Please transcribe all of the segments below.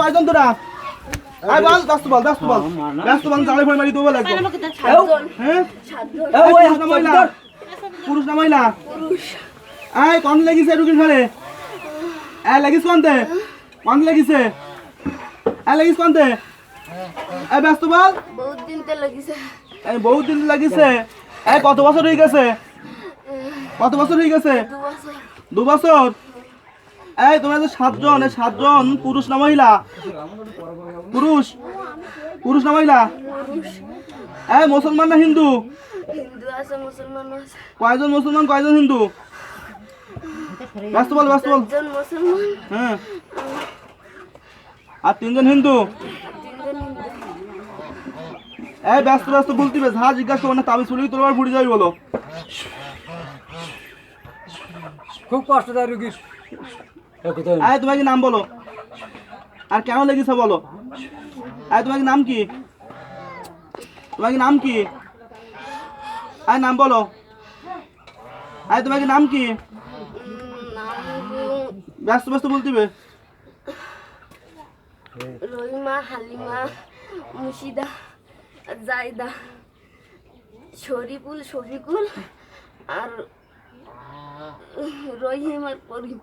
কয়জন তোরা? আয় বল ব্যস্ত বল ফোন মারি দেবো লাগবে। হ্যাঁ? না মহিলা পুরুষ না মহিলা? এই কোন লেগিছে ঘরে? এ লাগিস কোনতে? কোন লেগিছে? এ লাগিস কোনতে? এ ব্যস্ত বল। বহুত দিন তে লাগিছে। বহুত দিন লাগিছে। এই কত বছর হয়ে গেছে? কত বছর হয়ে গেছে? দু বছর। দু বছর? এই তোমরা যে সাতজন এই সাতজন পুরুষ না মহিলা? পুরুষ? পুরুষ না মহিলা? এই মুসলমান না হিন্দু? হিন্দু আছে মুসলমান আছে। কয়জন মুসলমান কয়জন হিন্দু? ব্যস্ত বল ব্যস্ত বল। হ্যাঁ। আর তিনজন হিন্দু? এই ব্যস্ত ব্যস্ত বলতে হবে যা জিজ্ঞাসা করব না তাবে চুলি তোলবার ফুটে যাবি বলো। খুব কষ্টদায় রুগীর। এই তোমার কি নাম বলো? আর কেন লেগেছে বলো? এই তোমার কি নাম কি? তোমার কি নাম কি? এই নাম বলো। এই তোমার কি নাম কি? ব্যস্ত ব্যস্ত বলতে হবে। রহিমা হালিমা মুশিদা জাইদা শরীফুল শফিকুল আর রহিম আর করিম।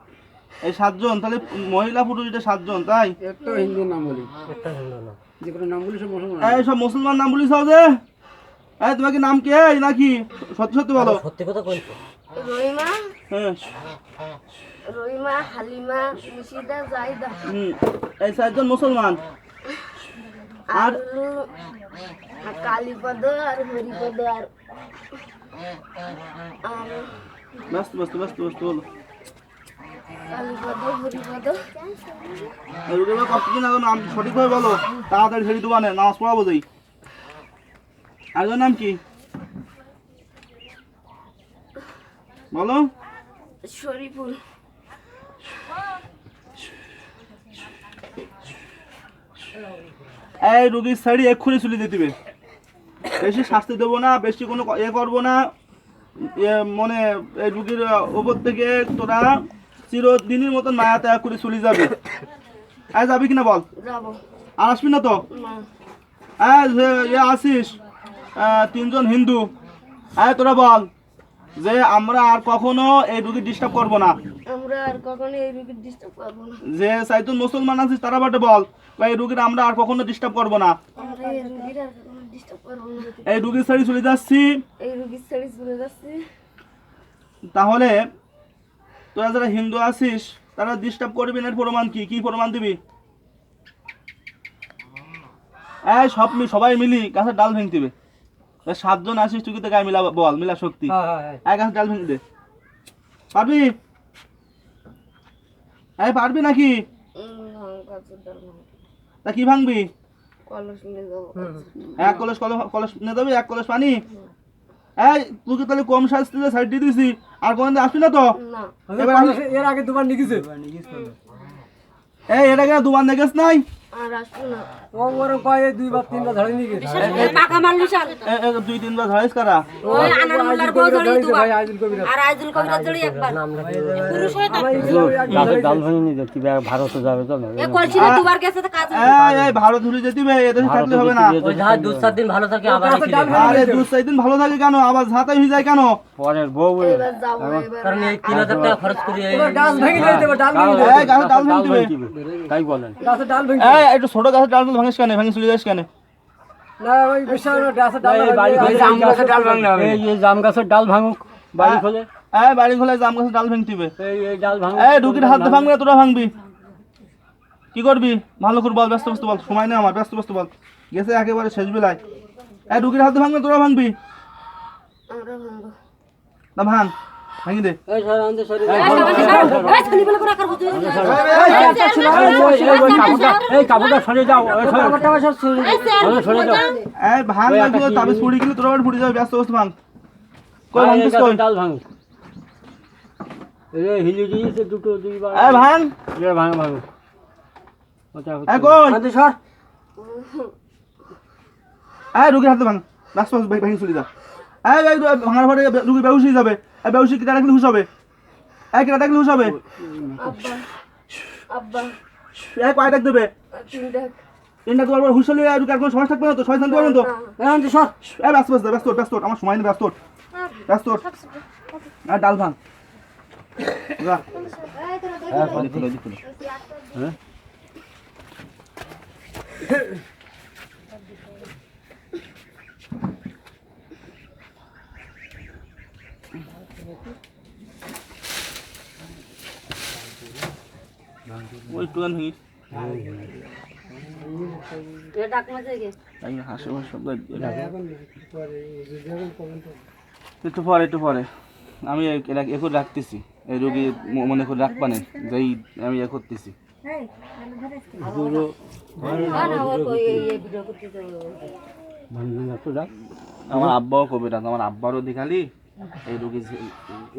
এই সাতজন তাহলে মহিলা পুরুষ এটা সাতজন তাই? একটা হিন্দু নাম বলি। যে কোনো নাম বলি সব মুসলমান এই সব মুসলমান নাম বলিস যে? এই তোমার কি নাম কি? এই নাকি? সত্যি সত্যি বলো। রহিমা। হ্যাঁ। রহিমা হালিমা মুশিদা জাইদা হুম। এই সাতজন মুসলমান। আর? কালীপদ আর হরিপদ আর আর ব্যস্ত ব্যস্ত ব্যস্ত ব্যস্ত বলো। কতদিন আগে নাম সঠিকভাবে বলো তাড়াতাড়ি ছেড়ে দেবো না নামাজ পড়াবো যাই। আরেকজন নাম কি? বলো। শরীফুল। এই রুগীর শাড়ি এক্ষুনি চুলি দিয়ে দিবে। বেশি শাস্তি দেবো না বেশি কোনো এ করব না। মানে এই রুগীর ওপর থেকে তোরা চিরদিনের মতন মায়া ত্যাগ করে চলে যাবি। এই যাবি কিনা বল? আর আসবি না তো? ইয়ে আসিস। তিনজন হিন্দু। এই তোরা বল যে আমরা আর কখনো এই রুগী ডিস্টার্ব করব না। আমরা আর কখনো এই রোগীর ডিস্টার্ব করব না। যে সাইতুন মুসলমান আছিস তারা বাটে বল। এই রুগীর আমরা আর কখনো ডিস্টার্ব করব না। এই রোগীর শাড়ি চলে যাচ্ছি। এই রোগীর শাড়ি চলে যাচ্ছে। তাহলে তোরা যারা হিন্দু আছিস তারা ডিস্টার্ব করবি না এর প্রমাণ কি? কি প্রমাণ দিবি? এই সব মি- সবাই মিলি গাছের ডাল ভেঙে দিবে। সাতজন আসিস তুই তো গায়ে মিলা বল মিলা শক্তি। হ্যাঁ হ্যাঁ হ্যাঁ। এক গাছ ডাল ভেঙে দে। পারবি? এই পারবি নাকি? গাছের। তা কি ভাঙবি? কলস নিয়ে যাব। এক কলস কলস কলস নিয়ে যাবি এক কলস পানি? এই তুই কি তাহলে কম শাস্তি সাইড দিয়ে দিছি। আর কোনদিন আসবি না তো? এবার এর আগে দুবার নিগেছে এই এটা কেন দুবার নেগেছ নাই? ও ওরকম কয় এই দুইবার তিনবার ধরে নিয়ে গেছে পাকা মারলি সাল এ, এ, দুই তিনবার ধরাইস কারা? ওই আনারুল্লাহর বউ ধরি ধরেছে ভাই আইজুল কবিরা আর আইজুল কবিরা ধরি একবার। পুরুষ হয়ে আমার এইগুলো একজন ধরেছে। ভারতে যাবে তো এ কলসি দুবার গেছে তো কাজ এই এই ভারত ঘুরে যেতে হবে এদেশে থাকলে হবে না। ওই যা দু চার দিন ভালো থাকে আবার গাছের ডাল ভেঙে আরে দু চার দিন ভালো থাকে কেন? আবার ঝাঁতাই হয়ে যায় কেন? পরের বউ কারণ এই টাকা খরচ করি এই- ভেঙে ডাল ভেঙে এই ডাল হবে তাই বলেন। ডাল ভেঙে একটু ছোট গাছের ডাল ভাঙিস কেন? ভাঙি চলে যাস কেন? জাম গাছের ডাল ভাঙুক বাড়ি খোলে। এই বাড়ি খোলে জাম গাছের ডাল ভাঙতে হবে। এই ঢুকির হাত ভাঙবি তোরা ভাঙবি। কি করবি? ভালো করে বল ব্যস্ত ব্যস্ত বল। সময় নেই আমার ব্যস্ত ব্যস্ত বল। গেছে একেবারে শেষ বেলায়। এই ঢুকির হাত ভাঙবি তোরা ভাঙবি। না ভাঙ। ভাঙি দে এই কাপড়টা সরে যাও এই সরে- সরে যাও এই ভাঙ তবে ছুড়ি গেলে তোরা আবার ফুটে যাবে ব্যস্ত ব্যস্ত ভাঙ। কই কই? ডাল ভাঙুক এই হিলি দিয়েছে দুটো দুইবার এই ভাঙ। এবার ভাঙ হচ্ছে- এই কই? আনতে সর। এই রুগীর হাতে ভাঙ। ব্যস্ত ব্যস্ত ভাই ভাঙি চলে যা এই এই ভাঙার পরে রুগী বেহুশ হয়ে যাবে। এই বেহুশি কিটা রাখলে হুশ হবে? এই কিটা রাখলে হুশ হবে? আব্বা আব্বা। এই কয় ডাক দেবে? তিনটা তিনটা তোমার হুসলি আর কোনো সময় থাকবে না তো? সময় থাকতে পারবেন তো? তো সর। এই ব্যস্ত ব্যস্ত ব্যস্ত ব্যস্ত আমার সময় নেই ব্যস্ত। ব্যস্ত। আর ডাল ভাঙ। যা। ওদিক খুলো, ওদিক খুলো। হ্যাঁ? ওই একটুখানি ভাঙিস ডাক একটু পরে একটু পরে আমি এখন রাখতেছি। এই রোগী মনে করে রাখবা না যাই আমি এ করতেছি। আমার আব্বাও কবে রাখ আমার আব্বারও দেখালি এই রোগী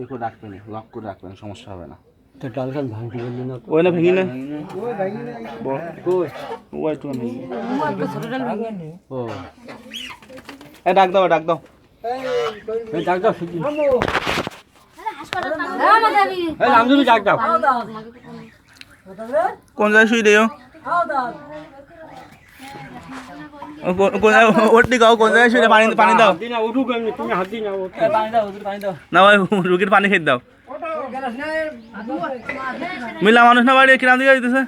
একটু রাখবেন লক করে রাখবেন সমস্যা হবে না। তো ডালখান ভাঙতে বললি না ওই না ভেঙি না ও একটু ভেঙি। ও। এ ডাক দাও ডাক দাও। এই ডাক দাও সুজি এই রামজুরি ডাক দাও। কোন জায়গায় শুই দিও কোন ওর দিকে কোন জায়গায় শুয়ে পানি পানি দাও। হাত না তুমি হাত না ভাই রুগীর পানি খেতে দাও। মিলা মানুষ না বাড়ি কিরাম দিকে দিতেছে